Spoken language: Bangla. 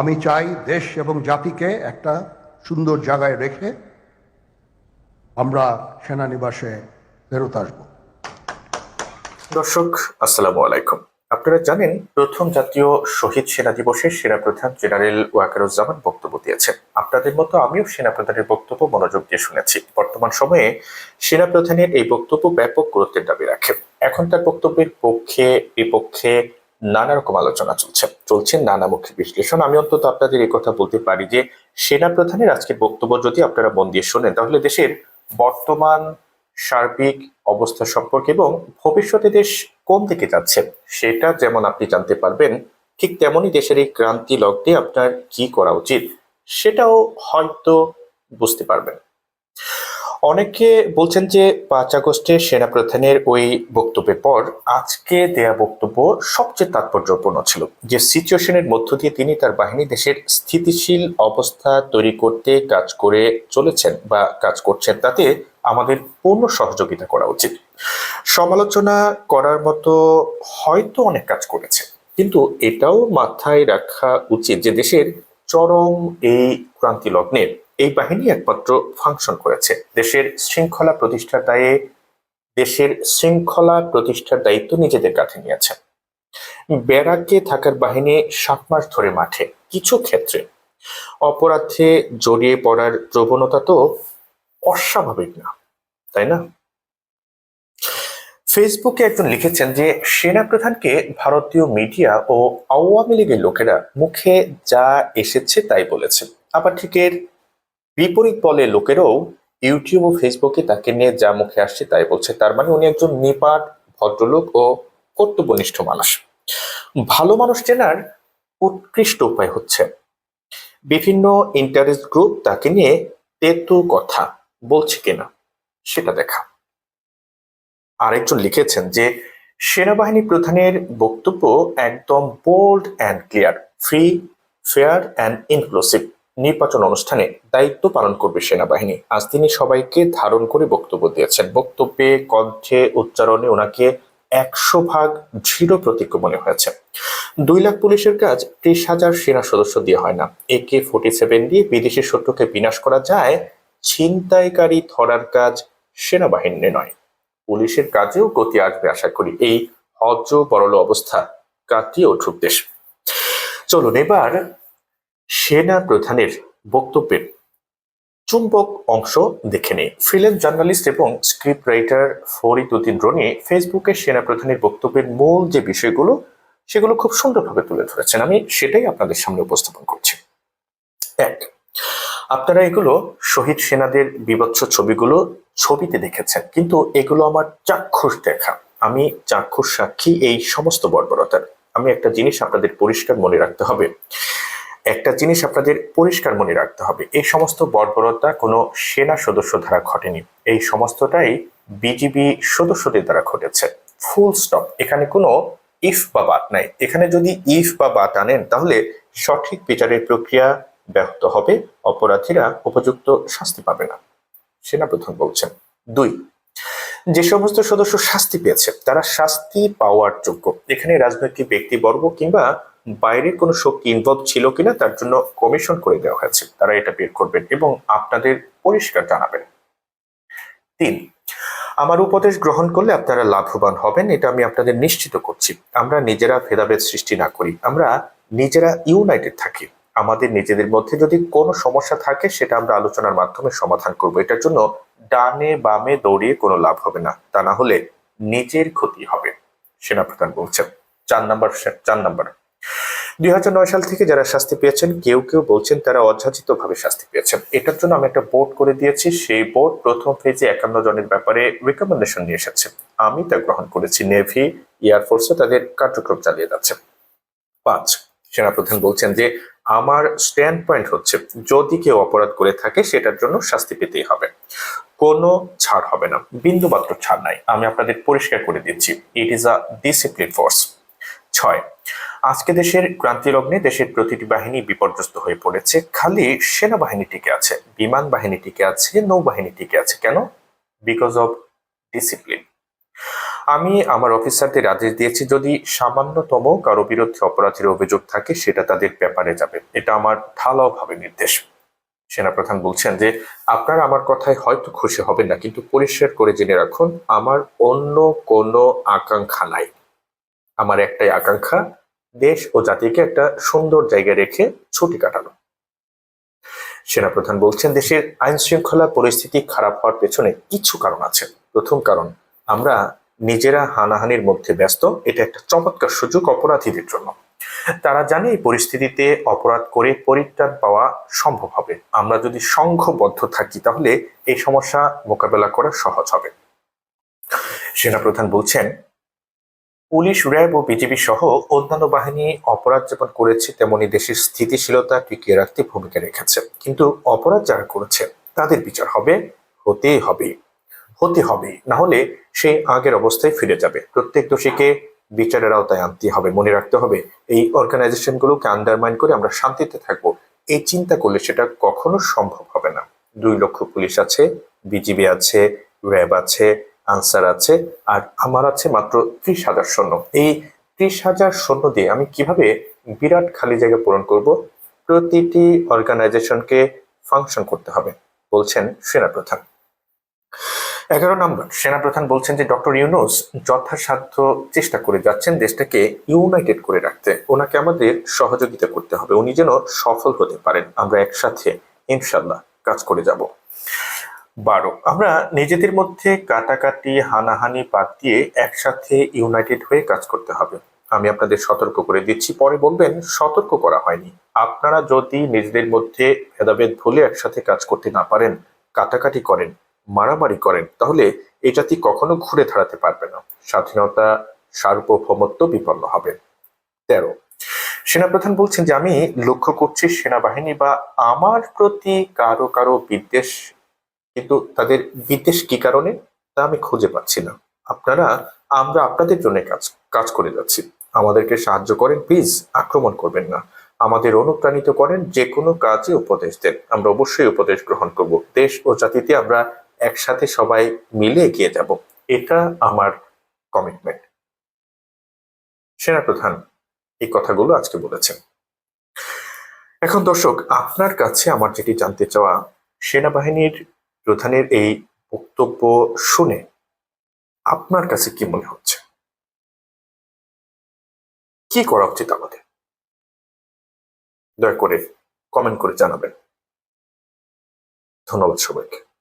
আমি চাই দেশ এবং জাতিকে একটা সুন্দর জায়গায় রেখে আমরা সেনানিবাসে ফেরত আসব। দর্শক, আসসালামু আলাইকুম। আপনারা জানেন, প্রথম জাতীয় শহীদ সেনা দিবসে সেনাপ্রধান জেনারেল ওয়াকারুজ্জামান বক্তব্য দিয়েছেন। আপনাদের মতো আমিও সেনাপ্রধানের বক্তব্য মনোযোগ দিয়ে শুনেছি। বর্তমান সময়ে সেনাপ্রধানের এই বক্তব্য ব্যাপক গুরুত্বের দাবি রাখে এখন তার বক্তব্যের পক্ষে, বিপক্ষে নানা রকম আলোচনা চলছে চলছে নানামুখী বিশ্লেষণ। আমি অন্তত আপনাদের এই কথা বলতে পারি যে, সেনাপ্রধানের আজকের বক্তব্য যদি আপনারা মন দিয়ে শোনেন, তাহলে দেশের বর্তমান সার্বিক অবস্থা সম্পর্কে এবং ভবিষ্যতে দেশ কোন দিকে যাচ্ছে, সেটা যেমন আপনি জানতে পারবেন, ঠিক তেমনই দেশের এই ক্রান্তি লগ্নে আপনার কি করা উচিত, সেটাও হয়তো বুঝতে পারবেন। অনেকে বলছেন যে পাঁচ আগস্টে সেনাপ্রধানের ওই বক্তব্যের পর আজকে দেয়া বক্তব্য সবচেয়ে তাৎপর্যপূর্ণ ছিল। যে সিচুয়েশনের মধ্য দিয়ে তিনি তার বাহিনী দেশের স্থিতিশীল অবস্থা তৈরি করতে কাজ করে চলেছেন বা কাজ করছেন, তাতে আমাদের পূর্ণ সহযোগিতা করা উচিত। সমালোচনা করার মতো হয়তো অনেক কাজ করেছে, কিন্তু এটাও মাথায় রাখা উচিত যে দেশের চরম এই ক্রান্তি লগ্নে এই বাহিনী একমাত্র ফাংশন করেছে। দেশের শৃঙ্খলা প্রতিষ্ঠার দায়ে, দেশের শৃঙ্খলা প্রতিষ্ঠার দায়িত্ব নিজেদের কাঁধে নিয়েছে। ব্যারাকে থাকার বাহিনী সাত মাস ধরে মাঠে, কিছু ক্ষেত্রে। অপরাধে জড়িয়ে পড়ার প্রবণতা তো অস্বাভাবিক না, তাই না? ফেসবুকে একজন লিখেছেন যে, সেনাপ্রধানকে ভারতীয় মিডিয়া ও আওয়ামী লীগের লোকেরা মুখে যা এসেছে তাই বলেছে। আবার ঠিক এর বিপরীত বলে লোকেরাও ইউটিউব ও ফেসবুকে তাকে নিয়ে যা মুখে আসছে তাই বলছে। তার মানে উনি একজন নিপাট ভদ্রলোক ও কর্তব্যনিষ্ঠ মানুষ। ভালো মানুষ চেনার উৎকৃষ্ট উপায় হচ্ছে। বিভিন্ন ইন্টারেস্ট গ্রুপ তাকে নিয়ে তেতু কথা বলছে কিনা সেটা দেখা। আরেকজন লিখেছেন যে, সেনাবাহিনী প্রধানের বক্তব্য একদম bold and clear free fair and inclusive নির্বাচন অনুষ্ঠানে দায়িত্ব পালন করবে সেনাবাহিনী। আজ তিনি সবাইকে ধারণ করে বক্তব্য দিয়েছেন। বক্তব্যে, কণ্ঠে, উচ্চারণে ওনাকে একশো ভাগ দৃঢ় প্রতিজ্ঞ মনে হয়েছে। দুই লাখ পুলিশের কাজ ত্রিশ হাজার সেনা সদস্য দিয়ে হয় না। একে ফোর্টি সেভেন দিয়ে বিদেশি শত্রুকে বিনাশ করা যায়, ছিনতাইকারী ধরার কাজ সেনাবাহিনী নয়। পুলিশের কাজেও গতি আসবে আশা করি। এই হজ বরল অবস্থা কাটিয়ে উঠুক দেশ। চলুন এবার সেনা প্রধানের বক্তব্যের চুম্বক অংশ দেখে নেই। ফ্রিল্যান্স জার্নালিস্ট এবং স্ক্রিপ্ট রাইটার ফরিদ উদ্দিন রনি ফেসবুকে সেনা প্রধানের বক্তব্যের মূল যে বিষয়গুলো, সেগুলো খুব সুন্দরভাবে তুলে ধরেছেন। আমি সেটাই আপনাদের সামনে উপস্থাপন করছি। এক, আপনারা এগুলো শহীদ সেনাদের বিভৎস ছবিগুলো ছবিতে দেখেছেন, কিন্তু এগুলো আমার চাক্ষুষ দেখা। আমি চাক্ষুষ সাক্ষী এই সমস্ত বর্বরতার। আমি একটা জিনিস আপনাদের পরিষ্কার মনে রাখতে হবে। একটা জিনিস আপনাদের পরিষ্কার মনে রাখতে হবে, এই সমস্ত বর্বরতা কোনো সেনা সদস্য দ্বারা ঘটেনি। এই সমস্তটাই বিজিবি সদস্যদের দ্বারা ঘটেছে। ফুল স্টপ এখানে কোনো ইফ বা বাত নাই। এখানে যদি ইফ বা বাত আনেন, তাহলে সঠিক বিচারের প্রক্রিয়া ব্যাহত হবে, অপরাধীরা উপযুক্ত শাস্তি পাবে না। সেনাপ্রধান বলছেন, দুই, যে সমস্ত সদস্য শাস্তি পেয়েছে, তারা শাস্তি পাওয়ার যোগ্য। এখানে রাজনৈতিক ব্যক্তিবর্গ কিংবা বাইরের কোনো শক্তি ইনভলভ ছিল কিনা তার জন্য কমিশন করে দেওয়া হয়েছে। তারা এটা বের করবেন এবং আপনাদের পরিষ্কার জানাবেন। তিন, আমার উপদেশ গ্রহণ করলে আপনারা লাভবান হবেন, এটা আমি আপনাদের নিশ্চিত করছি। আমরা নিজেরা ভেদাভেদ সৃষ্টি না করি, আমরা নিজেরা ইউনাইটেড থাকি। আমাদের নিজেদের মধ্যে যদি কোনো সমস্যা থাকে, সেটা আমরা আলোচনার মাধ্যমে সমাধান করব। এটার জন্য ডানে বামে দৌড়িয়ে কোনো লাভ হবে না, তা না হলে নিজের ক্ষতি হবে। সেনাপ্রধান বলছেন। চার নাম্বার চার নাম্বার। দুই হাজার নয় সাল থেকে যারা শাস্তি পেয়েছেন, কেউ কেউ বলছেন তারা অযাচিত ভাবে শাস্তি পেয়েছেন। এটার জন্য আমি একটা বোর্ড করে দিয়েছি। সেই বোর্ড প্রথম ফেজে একান্ন জনের ব্যাপারে রেকমেন্ডেশন নিয়ে এসেছে। আমি তা গ্রহণ করেছি। নেভি এয়ারফোর্সও তাদের কার্যক্রম চালিয়ে যাচ্ছে। পাঁচ, সেনাপ্রধান বলছেন যে, আমার স্ট্যান্ড পয়েন্ট হচ্ছে, যদি কেউ অপরাধ করে থাকে, সেটার জন্য শাস্তি পেতেই হবে। কোনো ছাড় হবে না। বিন্দু মাত্র ছাড় নাই। আমি আপনাদের পরিষ্কার করে দিচ্ছি। It is a discipline force ছয় আজকে দেশের ক্রান্তি লগ্নে দেশের প্রতিটি বাহিনী বিপর্যস্ত হয়ে পড়েছে। খালি সেনাবাহিনী টিকে আছে, বিমান বাহিনী টিকে আছে, নৌবাহিনী টিকে আছে। কেন? বিকজ অফ ডিসিপ্লিন আমি আমার অফিসারদের আদেশ দিয়েছি, যদি সামান্যতম কারও বিরুদ্ধে অপরাধের অভিযোগ থাকে, সেটা তাদের ব্যাপারে যাবে। এটা আমার ঢালাওভাবে নির্দেশ। সেনাপ্রধান বলছেন যে, আপনারা আমার কথায় হয়তো খুশি হবেন না, কিন্তু পরিষ্কার করে জেনে রাখুন, আমার অন্য কোনো আকাঙ্ক্ষা নাই। আমার একটাই আকাঙ্ক্ষা, দেশ ও জাতিকে একটা সুন্দর জায়গায় রেখে ছুটি কাটানো। সেনাপ্রধান বলছেন, দেশের আইন শৃঙ্খলা পরিস্থিতি খারাপ হওয়ার পেছনে কিছু কারণ আছে। প্রথম কারণ, আমরা নিজেরা হানাহানির মধ্যে ব্যস্ত, এটা একটা চমৎকার সুযোগ অপরাধীদের জন্য। তারা জানে এই পরিস্থিতিতে অপরাধ করে পরিত্রাণ পাওয়া সম্ভব হবে। আমরা যদি সংঘবদ্ধ থাকি, তাহলে এই সমস্যা মোকাবেলা করা সহজ হবে। সেনাপ্রধান বলছেন পুলিশ, র্যাব ও বিজিবি সহ অন্যান্য বাহিনী অপরাধ যেমন করেছে, তেমনি দেশের স্থিতিশীলতা টিকিয়ে রাখতে ভূমিকা রেখেছে। কিন্তু অপরাধ যারা করেছে, তাদের বিচার হবে, হতেই হবে। হতে হবে, না হলে সেই আগের অবস্থায় ফিরে যাবে। প্রত্যেক দোষীকে বিচারের আওতায় আনতে হবে, মনে রাখতে হবে। এই অর্গানাইজেশনগুলোকে আন্ডারমাইন করে আমরা শান্তিতে থাকব। এই চিন্তা করলে সেটা কখনো সম্ভব হবে না। দুই লক্ষ পুলিশ আছে, বিজিবি আছে, র্যাব আছে আনসার আছে, আর আমার আছে মাত্র ত্রিশ হাজার সৈন্য এই ত্রিশ হাজার সৈন্য দিয়ে আমি কীভাবে বিরাট খালি জায়গা পূরণ করব? প্রতিটি অর্গানাইজেশনকে ফাংশন করতে হবে, বলছেন সেনাপ্রধান। এগারো নম্বর, সেনাপ্রধান বলছেন যে ডক্টর ইউনুস যথাসাধ্য চেষ্টা করে যাচ্ছেন দেশটাকে ইউনাইটেড করে রাখতে। ওনাকে আমাদের সহযোগিতা করতে হবে, উনি যেন সফল হতে পারেন। আমরা একসাথে ইনশাল্লাহ কাজ করে যাব। বারো। আমরা নিজেদের মধ্যে কাটাকাটি, হানাহানি বাদ দিয়ে একসাথে ইউনাইটেড হয়ে কাজ করতে হবে। আমি আপনাদের সতর্ক করে দিচ্ছি। পরে বলবেন, সতর্ক করা হয়নি। আপনারা যদি নিজেদের মধ্যে ভেদাভেদ ভুলে একসাথে কাজ করতে না পারেন, কাটাকাটি করেন, মারামারি করেন, তাহলে এই জাতি কখনো ঘুরে দাঁড়াতে পারবে না। স্বাধীনতা, সার্বভৌমত্ব বিপন্ন হবে। তেরো। সেনাপ্রধান বলছেন যে, আমি লক্ষ্য করছি সেনাবাহিনী বা আমার প্রতি কারও কারও বিদ্বেষ কিন্তু তাদের বিদ্বেষ কি কারণে? তা আমি খুঁজে পাচ্ছি না। আপনারা, আমরা আপনাদের জন্য কাজ কাজ করে যাচ্ছি। আমাদেরকে সাহায্য করেন, প্লিজ আক্রমণ করবেন না। আমাদের অনুপ্রাণিত করেন যে কোনো কাজে উপদেশ দেন। আমরা অবশ্যই উপদেশ গ্রহণ করব। দেশ ও জাতিতে আমরা একসাথে সবাই মিলে এগিয়ে যাব। এটা আমার কমিটমেন্ট সেনাপ্রধান এই কথাগুলো আজকে বলেছেন। এখন দর্শক, আপনার কাছে আমার যেটি জানতে চাওয়া, সেনাবাহিনীর প্রধানের এই বক্তব্য শুনে আপনার কাছে কি মনে হচ্ছে? কি করা উচিত আমাদের? দয়া করে কমেন্ট করে জানাবেন। ধন্যবাদ সবাইকে।